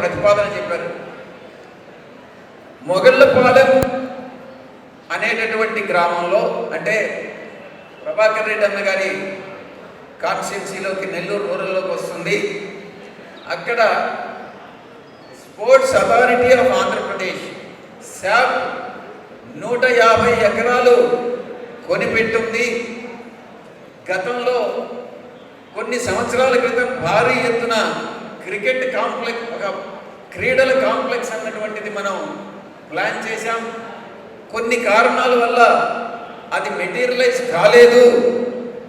ప్రతిపాదన చెప్పారు. మొగళ్ళపాలెం అనేటటువంటి గ్రామంలో అంటే ప్రభాకర్ రెడ్డి అన్న గారి కాన్స్టిట్యున్సీలోకి నెల్లూరు రూరల్లోకి వస్తుంది. అక్కడ sports authority of Andhra Pradesh SAAP నూట యాభై ఎకరాలు కొనిపెట్టింది. గతంలో కొన్ని సంవత్సరాల క్రితం భారీ ఎత్తున క్రికెట్ కాంప్లెక్స్ ఒక క్రీడల కాంప్లెక్స్ అన్నటువంటిది మనం ప్లాన్ చేశాం. కొన్ని కారణాల వల్ల అది మెటీరియలైజ్ కాలేదు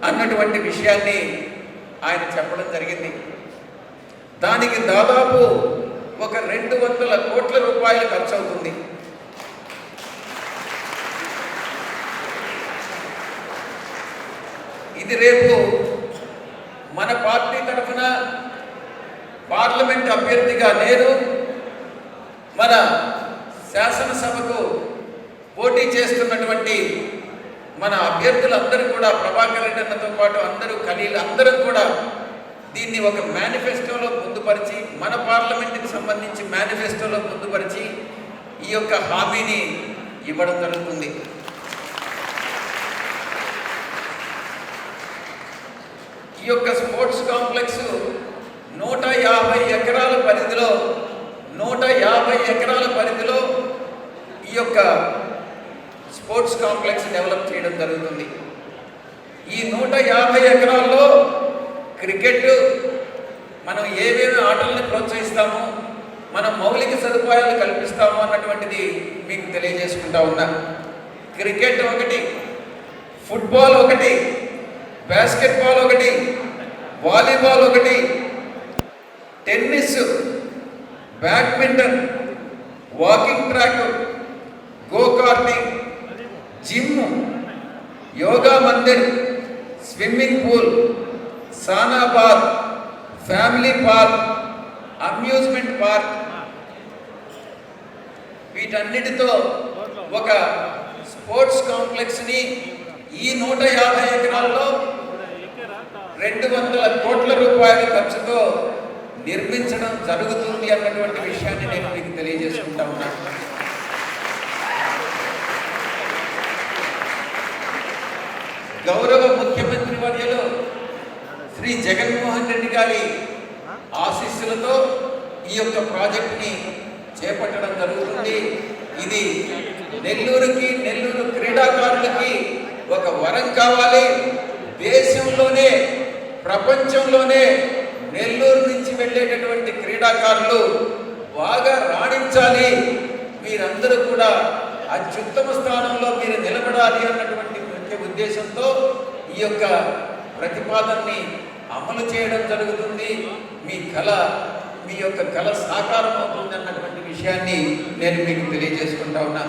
అన్నటువంటి విషయాన్ని ఆయన చెప్పడం జరిగింది. దానికి దాదాపు ఒక రెండు వందల కోట్ల రూపాయలు ఖర్చు అవుతుంది. ఇది రేపు మన పార్టీ తరఫున పార్లమెంట్ అభ్యర్థిగా నేను మన శాసనసభకు పోటీ చేస్తున్నటువంటి మన అభ్యర్థులందరూ కూడా ప్రభాకర్ రెడ్డి అన్నతో పాటు అందరూ ఖలీలు అందరూ కూడా దీన్ని ఒక మేనిఫెస్టోలో పొందుపరిచి మన పార్లమెంట్కి సంబంధించి మేనిఫెస్టోలో పొందుపరిచి ఈ యొక్క హామీని ఇవ్వడం జరుగుతుంది. ఈ యొక్క స్పోర్ట్స్ కాంప్లెక్స్ నూట యాభై ఎకరాల పరిధిలో నూట యాభై ఎకరాల పరిధిలో ఈ యొక్క స్పోర్ట్స్ కాంప్లెక్స్ డెవలప్ చేయడం జరుగుతుంది. ఈ నూట యాభై ఎకరాల్లో క్రికెట్ మనం ఏమేమి ఆటలను ప్రోత్సహిస్తామో మనం మౌలిక సదుపాయాలు కల్పిస్తాము అన్నటువంటిది మీకు తెలియజేసుకుంటా ఉన్నా. క్రికెట్ ఒకటి ఫుట్బాల్ ఒకటి బాస్కెట్బాల్ ఒకటి వాలీబాల్ ఒకటి tennis badminton walking track go karting gym yoga mandir swimming pool sauna bath family park amusement park. వీటన్నిటితో ఒక స్పోర్ట్స్ కాంప్లెక్స్ని ఈ నూట యాభై ఎకరాల్లో రెండు వందల కోట్ల రూపాయల ఖర్చుతో నిర్మించడం జరుగుతుంది అన్నటువంటి విషయాన్ని నేను మీకు తెలియజేసుకుంటా ఉన్నాను. గౌరవ ముఖ్యమంత్రి వర్యలో శ్రీ జగన్మోహన్ రెడ్డి గారి ఆశీస్సులతో ఈ యొక్క ప్రాజెక్ట్ని చేపట్టడం జరుగుతుంది. ఇది నెల్లూరుకి నెల్లూరు క్రీడాకారులకి ఒక వరం కావాలి. దేశంలోనే ప్రపంచంలోనే నెల్లూరు నుంచి వెళ్ళేటటువంటి క్రీడాకారులు బాగా రాణించాలి. మీరందరూ కూడా అత్యుత్తమ స్థానంలో మీరు నిలబడాలి అన్నటువంటి ముఖ్య ఉద్దేశంతో ఈ యొక్క ప్రతిపాదనని అమలు చేయడం జరుగుతుంది. మీ కళ మీ యొక్క కళ సాకారం అవుతుంది అన్నటువంటి విషయాన్ని నేను మీకు తెలియజేసుకుంటా ఉన్నా